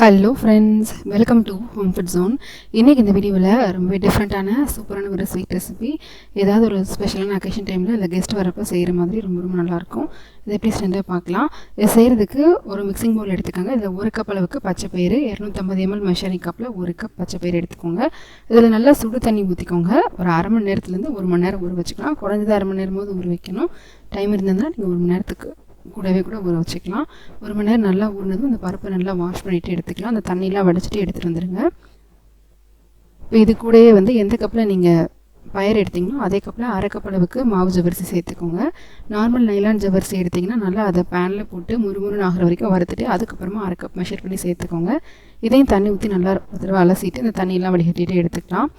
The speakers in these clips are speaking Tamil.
Hello friends welcome to home food zone இன்றைக்கி இந்த வீடியோவில் ரொம்ப டிஃப்ரெண்ட்டான சூப்பரான ஒரு ஸ்வீட் ரெசிபி ஏதாவது ஒரு ஸ்பெஷலான அக்கேஷன் டைமில் இல்லை கெஸ்ட் வரப்போ செய்கிற மாதிரி ரொம்ப ரொம்ப நல்லாயிருக்கும் இதை எப்படி ஸ்டாண்டாக பார்க்கலாம். இதை செய்கிறதுக்கு ஒரு மிக்சிங் பவுல் எடுத்துக்கோங்க. இதில் ஒரு கப் அளவுக்கு பச்சை பயிறு இரநூத்தம்பது எம்எல் மெஷரிங் கப்பில் ஒரு கப் பச்சை பயிறு எடுத்துக்கோங்க. இதில் நல்லா சுடு தண்ணி ஊற்றிக்கோங்க ஒரு அரை மணி நேரத்துலேருந்து ஒரு மணி நேரம் ஊற வச்சுக்கலாம். குறைஞ்சது அரை மணி நேரமாவது ஊற வைக்கணும். டைம் இருந்ததுன்னா நீங்கள் ஒரு மணி நேரத்துக்கு கூடவே கூட ஊற வச்சுக்கலாம். ஒரு மணி நேரம் நல்லா ஊறினதும் அந்த பருப்பை நல்லா வாஷ் பண்ணிவிட்டு எடுத்துக்கலாம். அந்த தண்ணியெலாம் வடிச்சிட்டு எடுத்துகிட்டு வந்துடுங்க இப்போ இது கூடயே வந்து எந்த கப்பில் நீங்கள் பயர் எடுத்திங்களோ அதே கப்பில் அரை கப் அளவுக்கு மாவு ஜவரிசி சேர்த்துக்கோங்க. நார்மல் நைலான் ஜவரிசி எடுத்திங்கன்னா நல்லா அதை பேனில் போட்டு முறுமுறுன்னு ஆகிற வரைக்கும் வறுத்துட்டு அதுக்கப்புறமா அரை கப் மெஷர் பண்ணி சேர்த்துக்கோங்க. இதையும் தண்ணி ஊற்றி நல்லா ஒரு தடவை அலசிட்டு இந்த தண்ணியெல்லாம் வடிகட்டிட்டு எடுத்துக்கலாம்.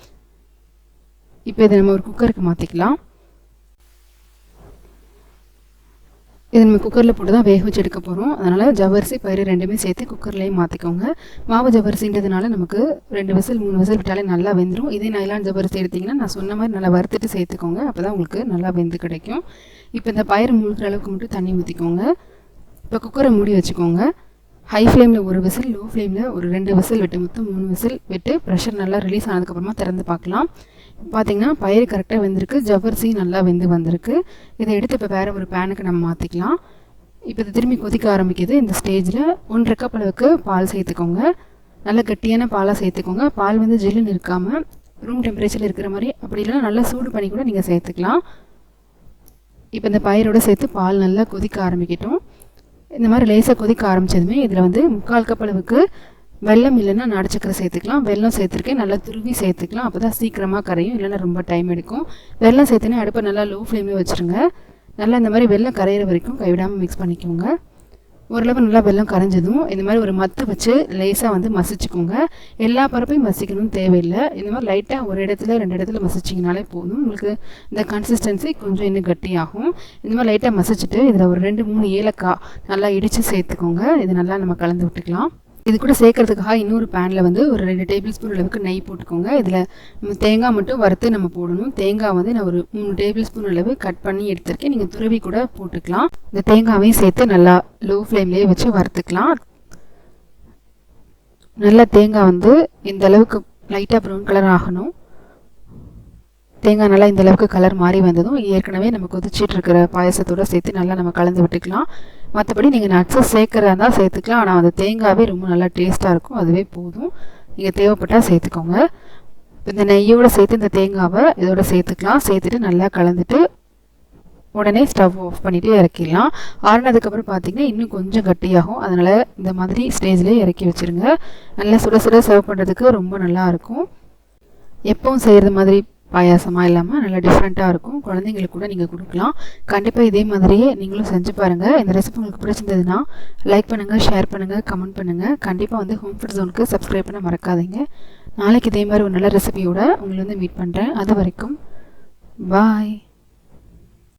இப்போ இதை நம்ம ஒரு குக்கருக்கு மாற்றிக்கலாம் இது நம்ம குக்கரில் போட்டு தான் வேக வச்சு எடுக்க போகிறோம் அதனால் ஜவரிசி பயிறு ரெண்டுமே சேர்த்து குக்கர்லேயே மாற்றிக்கோங்க மாவு ஜவரிசின்றதுனால நமக்கு ரெண்டு விசில் மூணு விசில் விட்டாலே நல்லா வெந்துடும் இதே நைலான் ஜவரிசி எடுத்திங்கன்னா நான் சொன்ன மாதிரி நல்லா வறுத்துட்டு சேர்த்துக்கோங்க. அப்போ தான் உங்களுக்கு நல்லா வெந்து கிடைக்கும். இப்போ இந்த பயிர் முழுக்கிற அளவுக்கு மட்டும் தண்ணி ஊற்றிக்கோங்க இப்போ குக்கரை மூடி வச்சுக்கோங்க. ஹை ஃப்ளேமில் ஒரு விசில் லோ ஃப்ளேமில் ஒரு ரெண்டு விசில் விட்டு மொத்தம் மூணு விசில் விட்டு ப்ரெஷர் நல்லா ரிலீஸ் ஆனதுக்கப்புறமா திறந்து பார்க்கலாம். பார்த்திங்கன்னா பயிர் கரெக்டாக வெந்திருக்கு ஜவ்வரிசி நல்லா வெந்து வந்திருக்கு. இதை எடுத்து இப்போ வேறு ஒரு பேனுக்கு நம்ம மாற்றிக்கலாம் இப்போ இது திரும்பி கொதிக்க ஆரம்பிக்குது. இந்த ஸ்டேஜில் ஒன்றரை கப் அளவுக்கு பால் சேர்த்துக்கோங்க. நல்ல கட்டியான பாலாக சேர்த்துக்கோங்க. பால் வந்து ஜில்லுன்னு இருக்காமல் ரூம் டெம்பரேச்சரில் இருக்கிற மாதிரி அப்படி இல்லைனா நல்லா சூடு பண்ணி கூட நீங்கள் சேர்த்துக்கலாம். இப்போ இந்த பயிரோடு சேர்த்து பால் நல்லா கொதிக்க ஆரம்பிக்கட்டும். இந்த மாதிரி லேசாக கொதிக்க ஆரம்பித்ததுமே இதில் வந்து முக்கால் கப் அளவுக்கு வெள்ளம் இல்லைன்னா நடிச்சக்கரை சேர்த்துக்கலாம். வெள்ளம் சேர்த்துருக்கேன். நல்லா துருவி சேர்த்துக்கலாம். அப்போ தான் சீக்கிரமாக கரையும். இல்லைன்னா ரொம்ப டைம் எடுக்கும். வெள்ளம் சேர்த்துனா அடுப்பை நல்லா லோ ஃப்ளேமே வச்சுருங்க. நல்லா இந்த மாதிரி வெள்ளம் கரையிற வரைக்கும் கைவிடாமல் மிக்ஸ் பண்ணிக்கோங்க. ஓரளவு நல்லா வெள்ளம் கரைஞ்சதும் இந்த மாதிரி ஒரு மத்து வச்சு லேசாக வந்து மசிச்சுக்கோங்க. எல்லா பருப்பையும் மசிக்கணும்னு தேவையில்லை. இந்த மாதிரி லைட்டாக ஒரு இடத்துல ரெண்டு இடத்துல மசிச்சிங்கனாலே போதும். உங்களுக்கு இந்த கன்சிஸ்டன்சி கொஞ்சம் இன்னும் கட்டியாகும். இந்த மாதிரி லைட்டாக மசிச்சுட்டு இதில் ஒரு ரெண்டு மூணு ஏலக்காய் நல்லா இடித்து சேர்த்துக்கோங்க. இது நல்லா நம்ம கலந்து விட்டுக்கலாம். இது கூட சேர்க்கறதுக்காக இன்னொரு பேனில் வந்து ஒரு ரெண்டு டேபிள் ஸ்பூன் அளவுக்கு நெய் போட்டுக்கோங்க. இதில் தேங்காய் மட்டும் வறுத்து நம்ம போடணும். தேங்காய் வந்து நான் ஒரு மூணு டேபிள் ஸ்பூன் அளவு கட் பண்ணி எடுத்திருக்கேன். நீங்கள் துருவி கூட போட்டுக்கலாம். இந்த தேங்காவையும் சேர்த்து நல்லா லோ ஃப்ளேம்லேயே வச்சு வறுத்துக்கலாம். நல்லா தேங்காய் வந்து இந்த அளவுக்கு லைட்டாக ப்ரௌன் கலர் ஆகணும். தேங்காய் நல்லா இந்த அளவுக்கு கலர் மாறி வந்ததும் ஏற்கனவே நம்ம கொதிச்சிட்டு இருக்கிற பாயசத்தோடு சேர்த்து நல்லா நம்ம கலந்து விட்டுக்கலாம். மற்றபடி நீங்கள் நட்ஸை சேர்க்குறதா இருந்தால் சேர்த்துக்கலாம். ஆனால் அந்த தேங்காவே ரொம்ப நல்லா டேஸ்ட்டாக இருக்கும். அதுவே போதும். நீங்கள் தேவைப்பட்டால் சேர்த்துக்கோங்க. இந்த நெய்யோடு சேர்த்து இந்த தேங்காவை இதோட சேர்த்துக்கலாம். சேர்த்துட்டு நல்லா கலந்துட்டு உடனே ஸ்டவ் ஆஃப் பண்ணிவிட்டு இறக்கிடலாம். ஆறுனதுக்கப்புறம் பார்த்தீங்கன்னா இன்னும் கொஞ்சம் கட்டியாகும். அதனால் இந்த மாதிரி ஸ்டேஜ்லேயே இறக்கி வச்சுருங்க. நல்லா சுட சுட சர்வ் பண்ணுறதுக்கு ரொம்ப நல்லாயிருக்கும் எப்பவும் செய்கிறது மாதிரி பாயாசமாக இல்லாமல் நல்லா டிஃப்ரெண்ட்டாக இருக்கும். குழந்தைங்களுக்கு கூட நீங்கள் கொடுக்கலாம். கண்டிப்பாக இதே மாதிரியே நீங்களும் செஞ்சு பாருங்கள் இந்த ரெசிபி உங்களுக்கு பிடிச்சிருந்ததுன்னா லைக் பண்ணுங்கள் ஷேர் பண்ணுங்கள் கமெண்ட் பண்ணுங்கள் கண்டிப்பாக வந்து ஹோம் ஃபுட் ஜோனுக்கு சப்ஸ்கிரைப் பண்ண மறக்காதீங்க. நாளைக்கு இதே மாதிரி ஒரு நல்ல ரெசிபியோட உங்களை வந்து மீட் பண்ணுறேன் அது வரைக்கும் பாய்